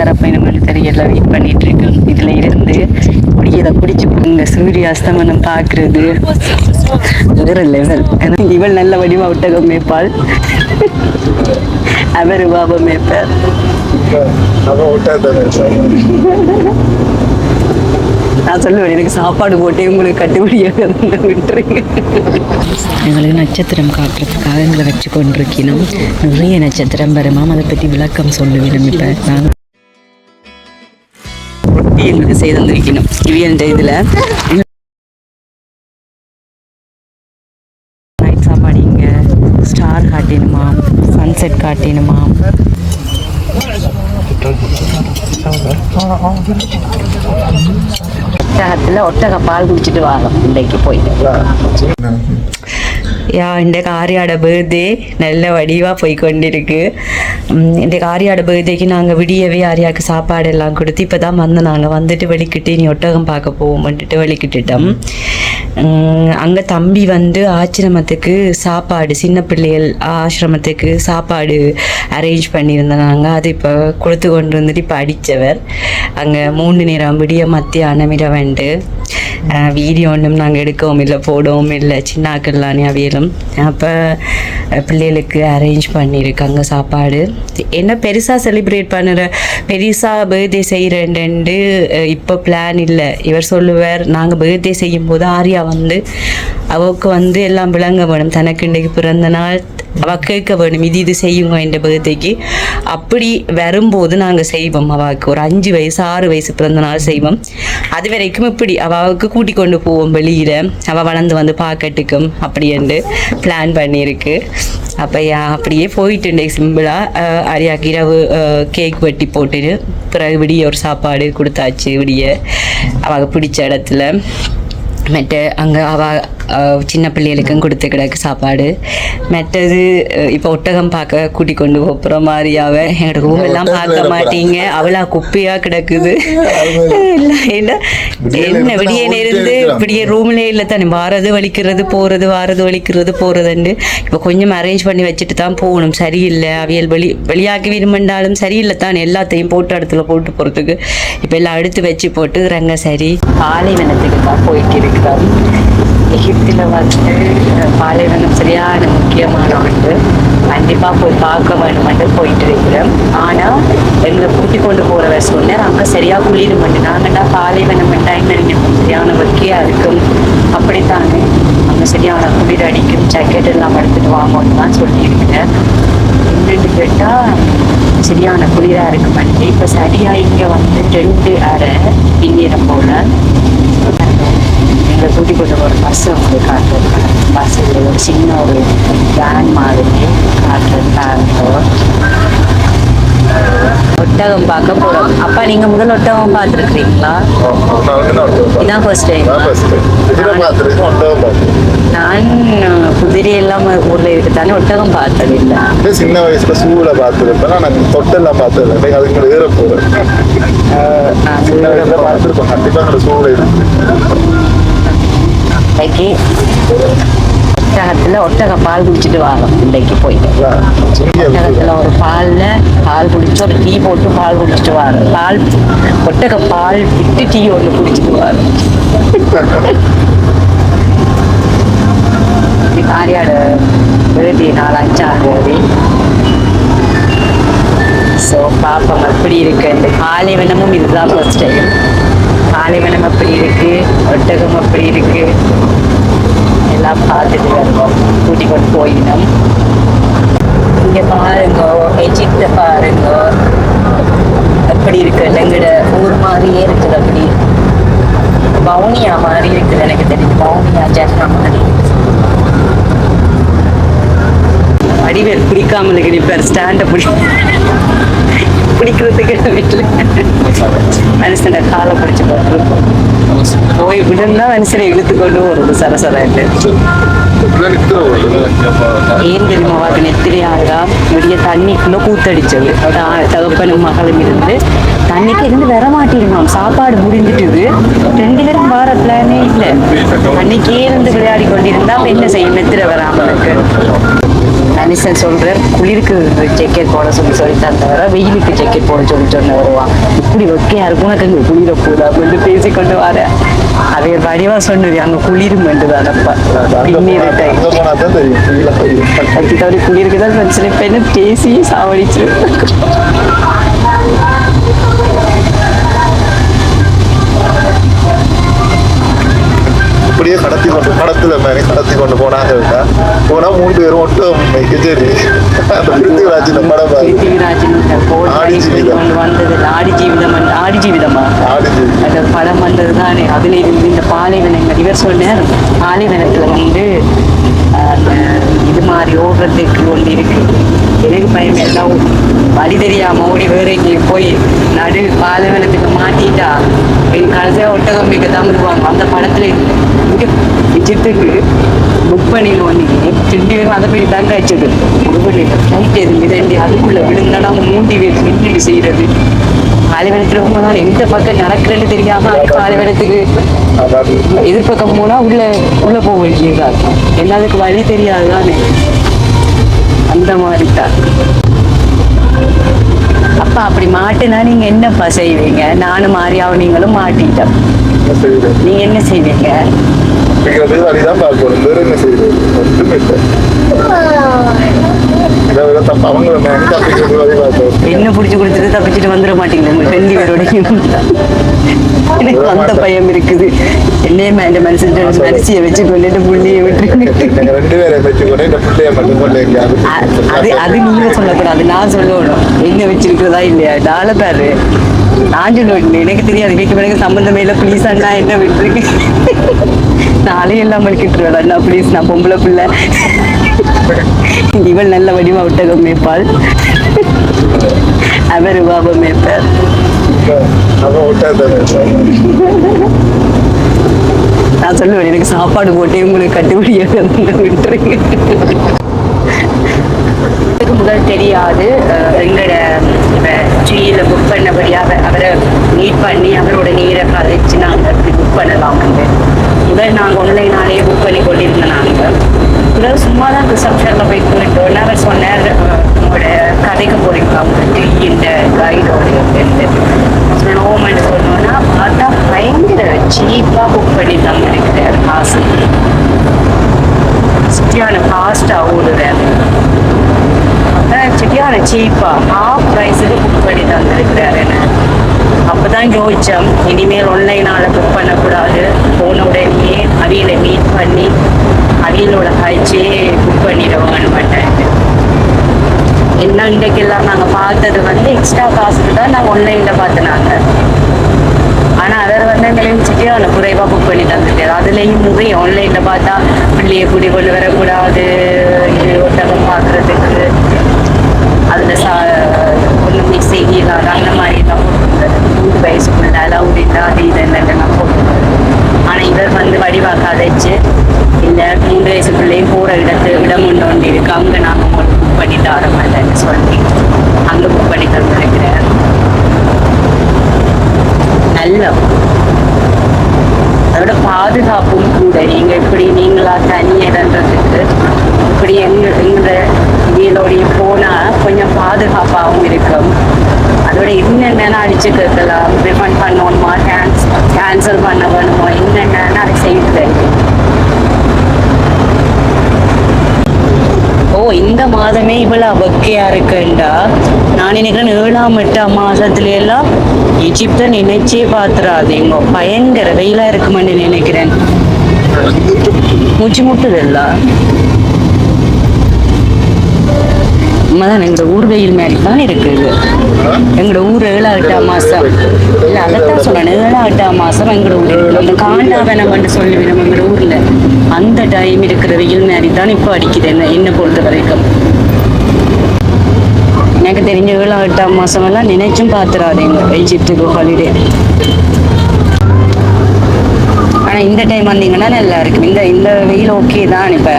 தரப்பேனுமென்னு தெரியல வெயிட் பண்ணிட்டு இருக்கோம் இதுல இருந்து இதை குடிச்சு இந்த சூரிய அஸ்தமனம் பாக்குறது. வேற லெவல் இவள் நல்ல வடிவா ஒட்டகம் மேய்ப்பாள். அவர் பாபா மேய்ப்பார். நான் சொல்லுவேன் எனக்கு சாப்பாடு போட்டே உங்களுக்கு கட்டுப்படியாக விட்டுருங்க. எங்களுக்கு நட்சத்திரம் காட்டுறதுக்காக எங்களை வச்சு கொண்டிருக்கணும் நிறைய நட்சத்திரம் வருமாம். அதை பற்றி விளக்கம் சொல்லுவேன் இப்போ நான் ரொட்டி எங்களுக்கு செய்து வந்திருக்கணும் இவியன்ற இதில். நைட் சாப்பாடு இங்கே. ஸ்டார் காட்டினுமா? சன்செட் காட்டினுமா? ஒட்டகத்தில் ஒட்டக பால் குடிச்சிட்டு வாங்க இன்றைக்கு போயிட்டு. யா இந்த காரியாட பர்த்டே நல்ல வடிவாக போய் கொண்டிருக்கு இந்த காரியாட பர்த்டேக்கு நாங்கள் விடியவே ஆரியாவுக்கு சாப்பாடு எல்லாம் கொடுத்து இப்போ தான் வந்து நாங்கள் வந்துட்டு வெளிக்கிட்டு நீ ஒட்டகம் பார்க்க போவோம் வந்துட்டு வெளிக்கிட்டுட்டோம். அங்கே தம்பி வந்து ஆசிரமத்துக்கு சாப்பாடு சின்ன பிள்ளைகள் ஆசிரமத்துக்கு சாப்பாடு அரேஞ்ச் பண்ணியிருந்தோம் நாங்கள் அது இப்போ கொடுத்து கொண்டு வந்துட்டு இப்போ அடித்தவர். அங்கே மூணு நேரம் விடிய மத்தியானம் இரவண்டு வீடியோ ஒன்றும் நாங்கள் எடுக்கவும் இல்லை போடவும் இல்லை. சின்னாக்கள்லானே அவியலும். அப்போ பிள்ளைகளுக்கு அரேஞ்ச் பண்ணியிருக்காங்க சாப்பாடு. என்ன பெருசாக செலிப்ரேட் பண்ணுற பெருசாக பர்த்டே செய்கிறேன்ட்டு இப்போ பிளான் இல்லை. இவர் சொல்லுவார் நாங்கள் பர்த்டே செய்யும் போது ஆர்யா வந்து அவருக்கு வந்து எல்லாம் விளங்க வேணும். தனக்கு இன்றைக்கு பிறந்த நாள் அவ கேட்க வேணும். இது இது செய்யுங்க இந்த பர்த்டேக்கு அப்படி வரும்போது நாங்கள் செய்வோம். அவாக்கு ஒரு அஞ்சு வயசு ஆறு வயசு பிறந்த நாள் செய்வோம். அது வரைக்கும் இப்படி. அவளுக்கு கூட்டி கொண்டு போவோம் வெளியில். அவள் வளர்ந்து வந்து பார்க்கட்டுக்கும் அப்படின்ட்டு பிளான் பண்ணியிருக்கு. அப்போ அப்படியே போயிட்டு சிம்பிளாக அரியாக்கு இரவு கேக் வெட்டி போட்டுட்டு பிறகு விடிய ஒரு சாப்பாடு கொடுத்தாச்சு விடிய. அவளுக்கு பிடிச்ச இடத்துல. மற்ற அங்கே அவ சின்ன பிள்ளைகளுக்கும் கொடுத்து கிடக்கு சாப்பாடு. மற்றது இப்போ ஒட்டகம் பார்க்க கூட்டி கொண்டு போகிற மாதிரியாவ என்னோட ரூம் எல்லாம் பார்க்க மாட்டீங்க. அவளா குப்பையா கிடக்குது. இல்லை என்ன விடிய இருந்து இப்படியே ரூம்லேயே இல்லை தானே. வாரது வலிக்கிறது போகிறது வாரது வலிக்கிறது போகிறதுண்டு இப்போ கொஞ்சம் அரேஞ்ச் பண்ணி வச்சுட்டு தான் போகணும். சரியில்லை. அவியல் வெளி வெளியாக்கி விரும்பினாலும் சரியில்லை தான். எல்லாத்தையும் போட்டு இடத்துல போட்டு போகிறதுக்கு இப்போ எல்லாம் அடுத்து வச்சு போட்டு ரங்க சரி பாலைவனத்துக்கு தான் போயிட்டு இருக்கிறோம் எகிப்தில் வந்து பாலைவனம் சரியான முக்கியமான ஒன்று கண்டிப்பாக போய் பார்க்க வேணுமென்று போயிட்டு இருக்கிறோம். ஆனால் எங்களை கூட்டி கொண்டு போகிறவர் சொன்னார் அங்கே சரியாக குளிர் மட்டும் நாங்கள்டா பாலைவனம் டைம் நினைக்கிறோம்? சரியான வெக்கையாக இருக்கும். அப்படித்தானே? அங்கே சரியான குளிர் அடிக்கும். ஜாக்கெட் எல்லாம் எடுத்துகிட்டு வாங்கன்னு தான் சொல்லியிருக்கிறேன் என்னன்னு கேட்டால் சரியான குளிராக இருக்கும். இப்போ சரியாக இங்கே வந்து ரெண்டு அரை பின்னிடம் போல. எங்களை கூட்டி போகிற பஸ் உங்களுக்கு காட்டுறது பஸ் ஒரு சின்ன ஒரு வேன் மாதிரி காட்டுறது காட்டுறோம் ஒட்டகம் பார்க்க போகிறோம் அப்பா நீங்கள் முதல் ஒட்டகம் பார்த்துருக்குறீங்களா இதான் ஃபர்ஸ்ட் டைம் நான் குதிரை எல்லாம் ஊரில் இருக்குதானே ஒட்டகம் பார்த்தது இல்லை சின்ன வயசுல சூழலை பார்த்துருப்பேன் நான் தொட்டெல்லாம் பார்த்தது இல்லை அதுக்கு மேலே ஏற நான் சின்ன வயசுல பார்த்துருப்பேன் கண்டிப்பா அந்த சூழல் இருக்கு இன்னைக்கு ஒட்டகத்தில் ஒட்டக பால் குடிச்சிட்டு வரோம். இன்றைக்கு போயிட்டு ஒட்டகத்தில் ஒரு பாலில் பால் குடிச்சு ஒரு டீ போட்டு பால் குடிச்சிட்டு வரோம். பால் ஒட்டக பால் விட்டு டீ ஒன்று குடிச்சிட்டு வரோம். இது காரியாட எழுதி தேதி ஸோ பார்ப்போம் எப்படி இருக்கு? இந்த பாலைவனமும் இதுதான் ஃபர்ஸ்ட் டைம் பாலைவனம் அப்படி இருக்கு ஒட்டகம் அப்படி இருக்கு. எல்லாம் பார்த்துட்டு வருவோம். கூட்டி கொண்டு போயிடும் இங்கே பாருங்க எஜிப்த பாருங்க. எப்படி இருக்கு? எங்கட ஊர் மாதிரியே இருக்குது அப்படி. பவுனியா மாதிரி இருக்குது எனக்கு தெரியும் பவுனியா ஜெஃப்னா மாதிரி. வடிவேல் பிடிக்காமல் இருக்கிற ஸ்டாண்டை பிடி பிடிக்கிறதுக்கு வீட்டில் மனுஷனை காலை பிடிச்சி போட்டுருக்கோம் போய் விடுன்னா மனுஷனை இழுத்து கொண்டு வருது சரசரட்டு ஏன் தெரியுமா வாக்கு நெத்திரியாகா விடிய தண்ணிக்குள்ள கூத்தடிச்சது. தகப்பனும் மகளும் இருந்து தண்ணிக்கு இருந்து வர மாட்டேங்குமாம் சாப்பாடு முடிஞ்சிட்டுது. ரெண்டு பேரும் வார பிளானே இல்லை. அன்னைக்கே இருந்து விளையாடி கொண்டிருந்தா என்ன செய்யும்? நெத்திர வராமலுக்கு மனுஷன் சொல்ற குளிருக்கு ஜெக்கெட் போட சொல்லி சொல்லி தந்தவர வெயிலுக்கு ஜெக்கெட் போட சொல்லி சொன்ன வருவான் இப்படி வெக்கையா இருக்கும் அங்கே குளிர போதா அப்படின்னு பேசி கொண்டு வர. அது வடிவா சொன்னது அங்க குளிரும் தானப்பா. பின்னிருட்டை அங்க போனா தான் தெரியும் ஃபீலா தெரியும் அதுக்கு தவிர குளிருக்கு தான் பிரச்சனை. பேசி சாவடிச்சு. அப்படியே கடத்தி கொண்டு படத்துல மாதிரி கடத்தி கொண்டு போனாங்க இருக்கா போனா மூணு பேரும் ஒட்டும் கெஜரி அந்த பிருத்திவிராஜின படம் ஆடி ஜீவிதம். வந்தது ஆடி ஜீவிதம் ஆடி ஜீவிதமா? ஆடிச்சு அந்த படம் வந்தது தானே அதுல இருந்து இந்த பாலைவனங்கள். இவர் சொன்னார் பாலைவனத்துல வந்து இது மாதிரி ஓடுறதுக்கு ஒன்று இருக்கு. எனக்கு பயம் எல்லாம் வழி தெரியாம ஓடி வேற எங்கேயும் போய் நடு பாலைவனத்துக்கு மாட்டிட்டா என் கடைசியா ஒட்டகம் மிக்க தான் விடுவாங்க அந்த படத்துல இங்க விஜித்துக்கு புக் பண்ணிடுவோம் ஒன்று ரெண்டு பேரும் அதை போய் தாங்க வச்சது ஃப்ளைட் இருந்து ரெண்டு அதுக்குள்ள விழுந்தா மூண்டி வேறு நின்று செய்யறது பாலைவனத்துல போனால் எந்த பக்கம் நடக்கிறேன்னு தெரியாம பாலைவனத்துக்கு அதாவது எதிர்பக்கம் போனா உள்ள உள்ள போக வேண்டியதா இருக்கும். என்ன அதுக்கு வழி தெரியாது தானே அந்த மாதிரி தான் அப்பா அப்படி மாட்டுனா நீங்க என்னப்பா செய்வீங்க? நானும் மாறியாவும் நீங்களும் மாட்டிட்டோம். நீங்க என்ன செய்வீங்க? என்ன செய்யுது என்ன புடிச்சு கொடுத்துட்டு தப்பிச்சுட்டு வந்துட மாட்டீங்களா உங்க ரெண்டு பேரோடையும் எனக்கு அந்த பயம் இருக்குது. என்னையுமே இந்த மனுஷன் மனசியை வச்சு கொண்டுட்டு புள்ளியை விட்டுருக்கு நீங்க ரெண்டு பேரை வச்சுக்கொண்டு இந்த பிள்ளைய மட்டும் கொண்டு அ- அது அது நீங்க சொல்லக்கூடாது நான் சொல்லணும். எங்க வச்சிருக்கிறதா இல்லையா? டால பாரு. நான் சொல்லுவேன் எனக்கு தெரியாது. வீட்டு எனக்கு சம்பந்தமே இல்லை. ப்ளீஸ் அண்ணா என்ன விட்டுருக்கு? நாளே எல்லாம் மணிக்கிட்டு அண்ணா. ப்ளீஸ் நான் பொம்பளை பிள்ளை. இவள் நல்ல வடிவா ஒட்டகம் மேய்ப்பாள். அவர் பாபம் மேய்ப்பார். நான் சொல்லுவேன் எனக்கு சாப்பாடு போட்டு உங்களுக்கு கட்டுப்படியாக விட்டுருங்க. இதுக்கு முதல் தெரியாது எங்களோட ஜியில் புக் பண்ணபடி அவர் அவரை மீட் பண்ணி அவரோட நீரை கதைச்சு நாங்கள் அப்படி புக் பண்ணலாம். வந்து முதல் நாங்கள் ஆன்லைனாலேயே புக் பண்ணி கொண்டிருந்தோம் நாங்கள் அதாவது சும்மா தான் ரிசப்ஷனில் போய் கேட்டோன்னு அவர் சொன்னார் உங்களோட கதைக்கு போறீங்களா? உங்களுக்கு இந்த கைடோட நோமெண்ட் சொன்னோன்னா பார்த்தா பயங்கர சீப்பாக புக் பண்ணி தந்திருக்கிறார் காசு. சிட்டியான ஃபாஸ்ட்டாக ஓடுறார் அதான் சரியான சீப்பா ஹாஃப் ப்ரைஸுக்கு புக் பண்ணி தந்திருக்கிறாரு என்ன. அப்பதான் யோசிச்சோம் இனிமேல் ஆன்லைனால புக் பண்ணக்கூடாது. போன உடனே அவியலை மீட் பண்ணி அவியலோட காய்ச்சி புக் பண்ணிடுவோம்னு மாட்டேன் என்ன இன்றைக்கெல்லாம் நாங்கள் பார்த்தது வந்து எக்ஸ்ட்ரா காசுக்கு தான் நாங்கள் ஒன்லைனில் பார்த்தினாங்க. ஆனால் அதை வந்து எங்களையும் அவனை குறைவாக புக் பண்ணி தந்துட்டார் அதுலேயும் முறை ஆன்லைனில் பார்த்தா பிள்ளையை கூடி கொண்டு வரக்கூடாது இது ஒட்டகம் பார்க்குறதுக்கு. அதில் சா ஒன்றும் செய்யலாம் அந்த மாதிரி தான் மூணு வயசுக்குள்ள அலவுட் இல்லை அது இது என்னெல்லாம் போட்டு ஆனால் இவர் வந்து வடிவாக கதைச்சு இல்லை மூன்று வயசுக்குள்ளேயும் போகிற இடத்து இடம் ஒன்று ஒன்று இருக்கு. அங்கே நாங்கள் உங்களுக்கு புக் பண்ணி தரோம் இல்லைன்னு சொல்லி அங்கே புக் பண்ணி தந்துருக்கிறார் நல்ல அதோட பாதுகாப்பும் கூட. நீங்க இப்படி நீங்களா தனியிடன்றதுக்கு இப்படி எங்க எங்க இதோடைய போனா கொஞ்சம் பாதுகாப்பாகவும் இருக்கும். அதோட என்னென்ன அடிச்சு கேட்கலாம் ரிஃபண்ட் பண்ணணுமா? கேன்ஸ் கேன்சல் பண்ண வேணுமா? என்னென்ன அதை செய்து ஓ இந்த மாதமே இவ்வளவு வெக்கையா இருக்குண்டா? நான் நினைக்கிறேன் ஏழாம் எட்டாம் மாசத்துல எல்லாம் எஜிப்தை நினைச்சே பாத்துறாதீங்க. பயங்கர வெயிலா இருக்குமென்னு நினைக்கிறேன். மூச்சு முட்டுதெல்லாம் உண்மைதான் எங்களோட ஊர் வெயில் மாதிரி தான் இருக்குது. எங்களோட ஊர் ஏழா எட்டாம் மாசம். இல்லை அதைத்தான் சொல்றேன் ஏழா எட்டாம் மாசம் எங்களோட ஊர் இருக்குது. அந்த காண்டாவனம் சொல்லுவேன் எங்களோட ஊரில். அந்த டைம் இருக்கிற வெயில் மாதிரி தான் இப்போ அடிக்குது என்ன என்ன பொறுத்த வரைக்கும். எனக்கு தெரிஞ்ச ஏழா எட்டாம் மாசம் எல்லாம் நினைச்சும் பார்த்துறாதீங்க எஜிப்துக்கு ஹாலிடே ஆனால் இந்த டைம் வந்தீங்கன்னா நல்லா இருக்கும். இந்த இந்த வெயில் ஓகே தான் இப்போ.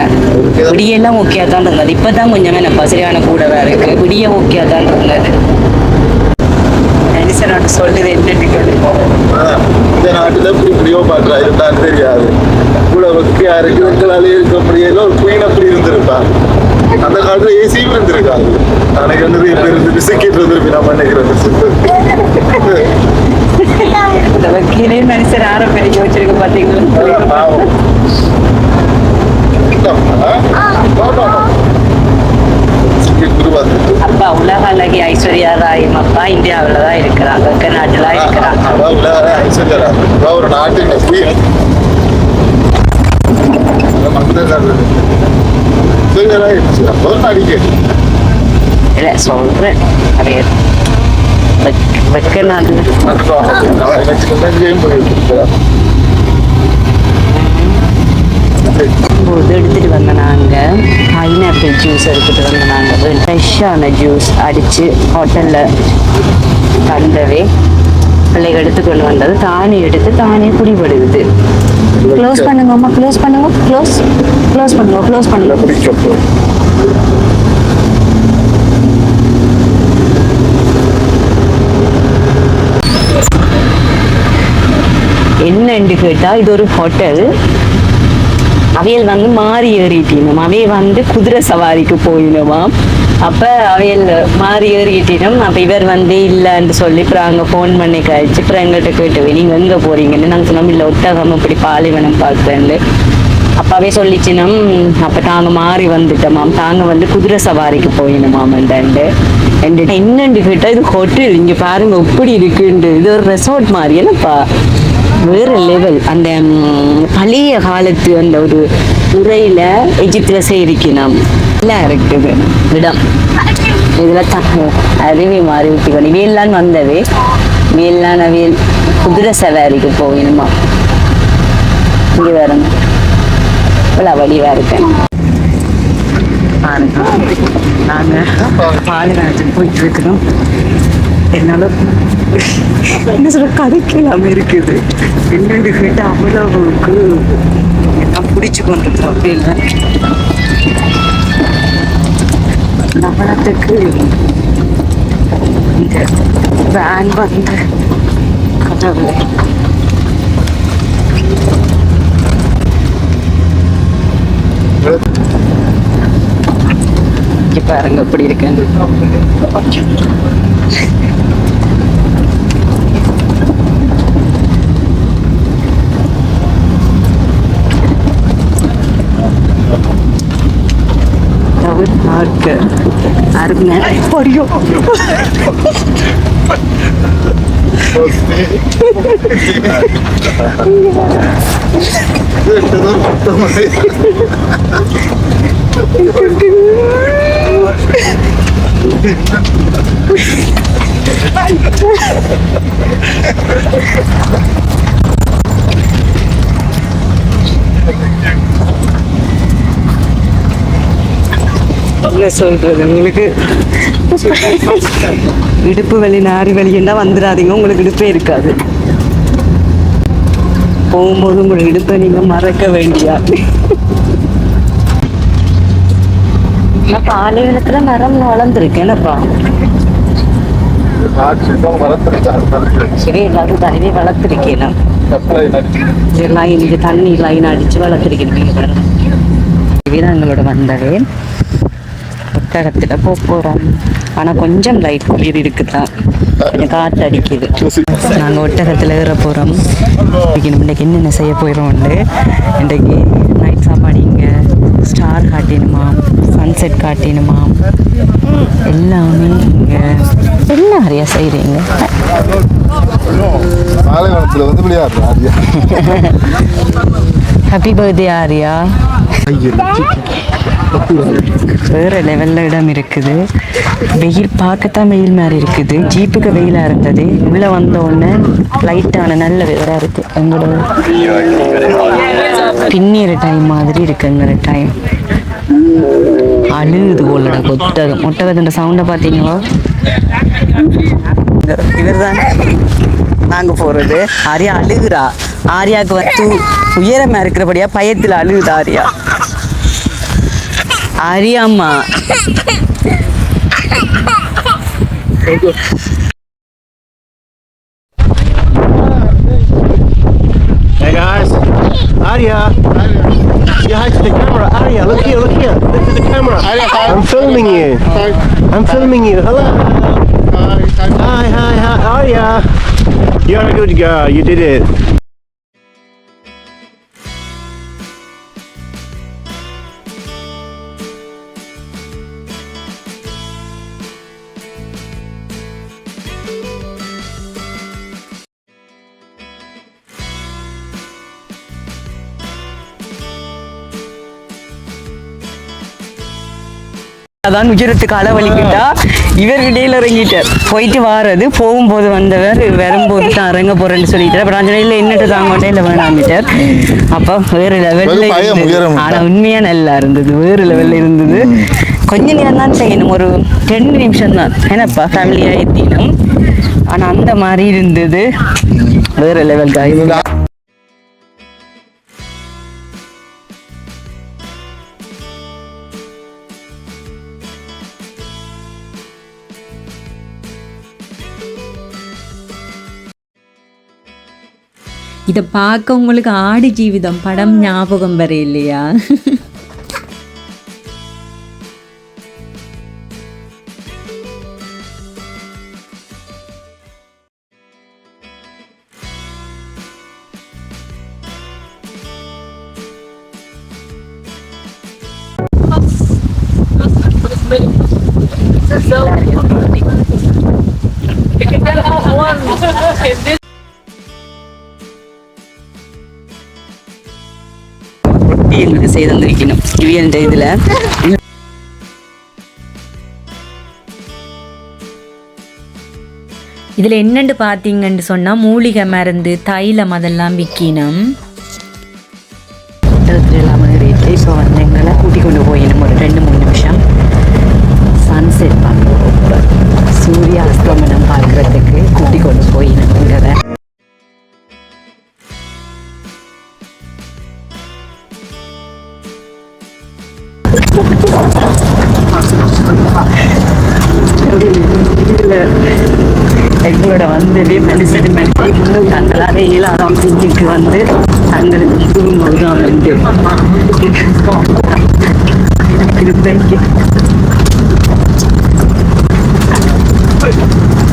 விடியெல்லாம் ஓகே தான் இருந்தது. இப்பதான் கொஞ்சமே நான் சரியான கூடவா இருக்குது விடிய ஓகே தான் இருந்தது. மனுஷனோட சொல்லுது என்னன்னு கேளுங்க. இந்த நாட்டுல இப்படி இப்படியோ பாக்குறா இருந்தான்னு தெரியாது. கூட வெக்கையா இருக்கு எங்களாலே இருக்க முடியல ஒரு குயின் அப்படி இருந்திருப்பா. அந்த காலத்துல ஏசியும் இருந்திருக்காது. எனக்கு வந்து பேர் இருந்து பிசிக்கிட்டு இருந்திருப்பி நம்ம நினைக்கிறது இந்த வக்கீலே மனுஷன் ஆரம்பிக்க வச்சிருக்க பாத்தீங்களா அப்பா உலக அழகி ஐஸ்வர்யா ராய் அப்பா இந்தியாவில தான் இருக்கிறாங்க வெக்க இருக்கிறாங்க ஒரு நாட்டின் சொல்றேன் நிறைய வெக்க- வெக்க எடுத்துட்டு வந்த பைனாப்பிள் ஜூஸ் எடுத்துட்டு வந்த நாங்கள் ஃப்ரெஷ்ஷான ஜூஸ் அடிச்சு ஹோட்டல்ல தந்தவே பிள்ளைகள் எடுத்து கொண்டு வந்தது. தானே எடுத்து தானே குடிபடுது க்ளோஸ் பண்ணுங்க அம்மா. க்ளோஸ் பண்ணுங்க. க்ளோஸ் க்ளோஸ் பண்ணுங்க க்ளோஸ் பண்ணுங்க. என்னன்னு கேட்டா இது ஒரு ஹோட்டல் அவையல் வந்து மாறி ஏறிட்டினோம் அவைய வந்து குதிரை சவாரிக்கு போயினோமாம் அப்ப அவையல் மாறி ஏறிட்டினோம் அப்ப இவர் வந்து இல்லைன்னு சொல்லி அப்புறம் அங்க ஃபோன் பண்ணி கழிச்சு அப்புறம் எங்கள்கிட்ட கேட்டு நீங்க எங்க போறீங்கன்னு? நாங்க சொன்னோம் இல்ல ஒட்டகம் இப்படி பாலைவனம் பார்க்குறேன்னு. அப்பாவே சொல்லிச்சினோம் அப்ப தாங்க மாறி வந்துட்டோமாம் தாங்க வந்து குதிரை சவாரிக்கு போயினோமாம் ரெண்டு என்னண்டு கேட்டா இது ஹோட்டல் இங்க பாருங்க எப்படி இருக்குண்டு இது ஒரு ரெசார்ட் மாதிரி என்னப்பா வேறு லெவல் அந்த பழைய காலத்து அந்த ஒரு உரையில எஜிப்துல சேரிக்கணும் நல்லா இருக்குது. இடம். இதுல த அருவி மாறி விட்டுக்கணும் இவையெல்லாம் வந்தது. வேலான வேல் குதிரை சவாரிக்கு போகணுமா இங்கே வரணும் இவ்வளோ வழியாக இருக்கேன் பாருங்க. நாங்க பாலராஜன் போயிட்டு இருக்கிறோம். என்னால என்ன சொல்ற கதைக்கலாம இருக்குது. என்னென்னு கேட்டு அவ்வளவுக்கு நான் பிடிச்சு கொண்டிருக்கோம் அப்படி இல்லை நவனத்துக்கு இந்த வேன் வந்து கடவுளை பாருங்க எப்படி இருக்கேன் தவிர பார்க்க அருமை படியோ இது என்ன சொல்றது உங்களுக்கு? இடுப்பு வலி நாரி வலின்னா வந்துடாதீங்க. உங்களுக்கு இடுப்பே இருக்காது. போகும்போது உங்களோட இடுப்பை நீங்க மறக்க வேண்டியா? நான் பாலைவனத்துல மரம் வளர்ந்துருக்கு. என்னப்பா? சரி எல்லாரும் தனியே வளர்த்துருக்கேன் நான் லைன் தண்ணி லைன் அடிச்சு வளர்த்துருக்கேன். நாங்களோட எங்களோட புத்தகத்தில் போக போகிறோம் ஆனால் கொஞ்சம் லைட் குளிர் இருக்குதான் கொஞ்சம் காற்று அடிக்குது. நாங்கள் ஒட்டகத்தில் ஏற போகிறோம் இன்னைக்கு என்னென்ன செய்ய போயிடும்ண்டு இன்றைக்கு நைட் சாப்பாடு இங்கே ஸ்டார் காட்டினுமா சன்செட் காட்டினுமா எல்லாமே இங்கே. என்ன நிறையா செய்கிறீங்க. Happy birthday Arya. வேற லெவல்ல இடம் இருக்குது. வெயில் பார்க்கத்தான் வெயில் மாதிரி இருக்குது. ஜீப்புக்கு வெயிலா இருந்தது. உள்ள வந்த உடனே லைட்டான நல்ல வெயிலா இருக்கு. எங்களோட பின்னிற டைம் மாதிரி இருக்குங்கிற எங்களோட டைம் அழுகுது போலடா ஒட்டகம் ஒட்டகத்தின் சவுண்டை பார்த்தீங்களா? இவர் தான் நாங்கள் போகிறது ஆரியா அழுகுறா. ஆரியாவுக்கு வந்து உயரமாக இருக்கிறபடியா பயத்தில் அழுகுது Arya. ஆரியாம்மா Hey guys, Aria. you hi to the camera. Arya, look here, look here. Look to the camera. I'm filming you. I'm filming you. Hello. Hi, hi, hi. Arya. You're a good girl. You did it. அதான் உஜரத்துக்கு அளவழிக்கிட்டா இவர் இடையில இறங்கிட்டார். போயிட்டு வாரது. போகும்போது வந்தவர் வரும்போது தான் இறங்க போறேன்னு சொல்லிட்டார். அப்புறம் அஞ்சு இல்லை என்னட்டு தாங்கோட்டே இல்லை வேணாமிட்டார் அப்போ வேறு லெவலில் ஆனா உண்மையா நல்லா இருந்தது. வேறு லெவலில் இருந்தது. கொஞ்ச நேரம் தான் செய்யணும். ஒரு ரெண்டு நிமிஷம் தான். ஏன்னாப்பா ஃபேமிலியாக ஏற்றினோம் ஆனா அந்த மாதிரி இருந்தது. வேறு லெவல் காய் இதை பார்க்க உங்களுக்கு ஆடு ஜீவிதம் படம் ஞாபகம் வர இல்லையா? ரொட்டி எங்களுக்கு செய்து தந்திருக்கணும். இவியன்ற இதில். இதில் என்னன்னு பார்த்தீங்கன்னு சொன்னால் மூலிகை மருந்து தைலம் அதெல்லாம் விற்கினம் ஏழாம் ரேட்டு இப்போ வந்து எங்களை கூட்டி கொண்டு போயிடும் ஒரு ரெண்டு மூணு நிமிஷம். சன்செட் பார்க்க சூரிய அஸ்தமனம் பார்க்குறதுக்கு கூட்டி கொண்டு போயிடும் எங்களை எங்களோட வந்து மெடிசன் மெடிசன் இன்னும் தங்களால ஏழாதாம் சிங்கிக்கு வந்து தங்களுக்கு குடும்பம் தான் வந்து இருப்பேன்.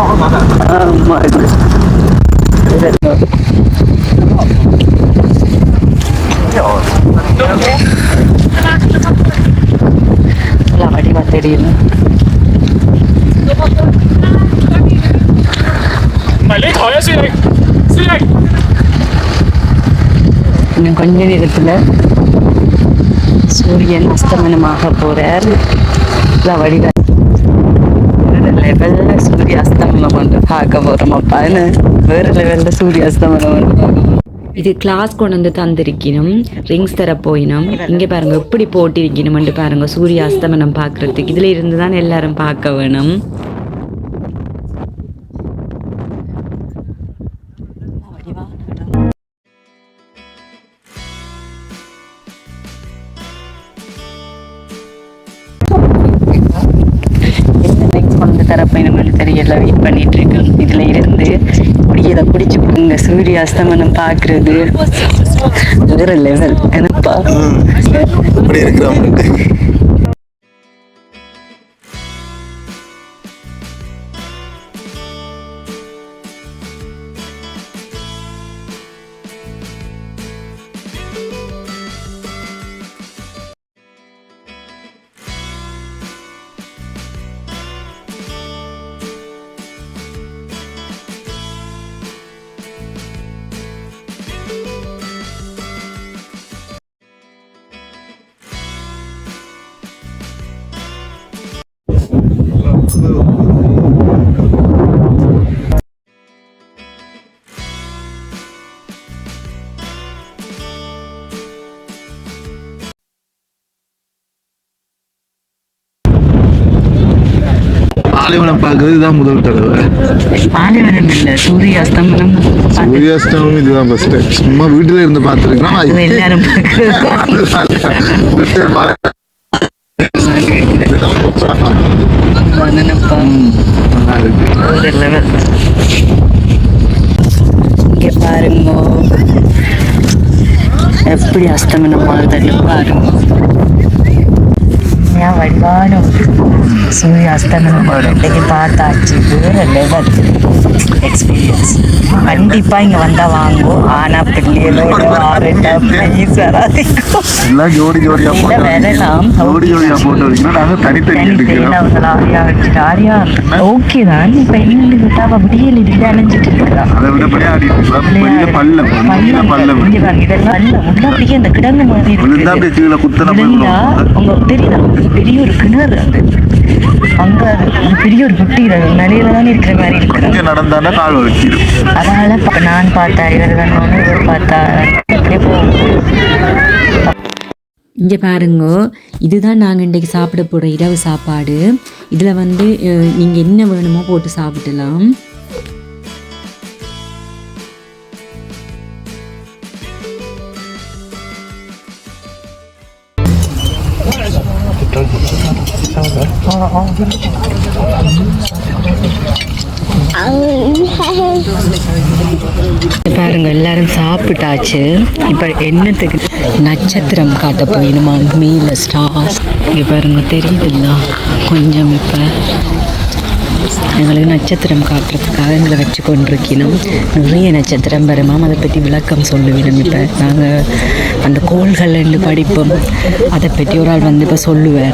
ஆமா எல்லாம் வடிவா தெரியல. இன்னும் கொஞ்ச நேரத்தில் சூரியன் அஸ்தமனமாக போறார். எல்லாம் வடிவா லெவல்ல சூரிய அஸ்தமனம் வந்து பார்க்க போறோம் அப்பா. என்ன? வேற லெவல்ல சூரிய அஸ்தமனம் வந்து பார்க்க. இது கிளாஸ் கொண்டு வந்து தந்திருக்கணும். ரிங்ஸ் தர போயினோம் இங்கே பாருங்க எப்படி போட்டிருக்கணும்னு பாருங்க சூரிய அஸ்தமனம் பாக்குறதுக்கு இதில் இருந்து தான் எல்லாரும் பார்க்க வேணும். சூரிய அஸ்தமனம் பாக்குறது வேற லெவல் என்னப்பா? இப்படி பாலைவனம் பார்க்கறது இதுதான் முதல் தடவை. பாலைவனம் இல்ல சூரிய அஸ்தமனம் பார்த்து- சூரியாஸ்தமம் இதுதான் ஃபர்ஸ்ட் சும்மா வீட்டுல இருந்து பார்த்துருக்கோம் எல்லாரும் இங்க பாருங்க எப்படி அஸ்தமனம் ஆகுதுன்னு பாருங்க ஏன் வடிவான ஒரு சூரிய அஸ்தமனம் இன்னைக்கு பார்த்தாச்சு லெவல் எக்ஸ்பீரியன்ஸ் கண்டிப்பா இங்க வந்தா வாங்குவோம் ஆனா பிள்ளைகளோட ஆறுட்டா ப்ளீஸ் வராதிக்கும் எல்லாம் ஜோடி ஜோடியா இல்ல வரலாம் ஜோடி ஜோடியா போட்டு வைக்கணும் நாங்க தனித்தனி எடுக்கிறோம் ஓகே தான் இப்ப என்ன விட்டா விடியல் இது அணைஞ்சிட்டு இருக்கா அதை விட பள்ளம் பள்ளம் இங்க இதெல்லாம் பள்ளம். உள்ள அப்படியே அந்த கிடங்கு மாதிரி அப்படியே விழுந்தா, உங்க தெரியுதா பெரிய ஒரு கிணறு அது அங்க பெரிய ஒரு குட்டி நிலையில தான் இருக்கிற மாதிரி இருக்கு கொஞ்சம் நடந்தாண்டா கால் வலிச்சிடும் அதனால நான் பார்த்தா இவர் வேணும்னு இவர் பார்த்தா அப்படியே போகும். இங்கே பாருங்க இதுதான் நாங்கள் இன்றைக்கு சாப்பிட போகிற இரவு சாப்பாடு. இதில் வந்து நீங்கள் என்ன வேணுமோ போட்டு சாப்பிடலாம் பாருங்க எல்லாரும் சாப்பிட்டாச்சு. இப்போ என்னத்துக்கு நட்சத்திரம் காட்ட போயிடுமா? மீல ஸ்டார்ஸ் இங்கே பாருங்க தெரியுதுல்ல? கொஞ்சம் இப்போ எங்களுக்கு நட்சத்திரம் காட்டுறதுக்காக எங்களை வச்சு கொண்டிருக்கணும். நிறைய நட்சத்திரம் பெறுமாம் அதை பற்றி விளக்கம் சொல்லுவேன் இப்போ. நாங்கள் அந்த கோள்கள் ரெண்டு படிப்போம். அதை பற்றி ஒரு ஆள் வந்து இப்போ சொல்லுவேன்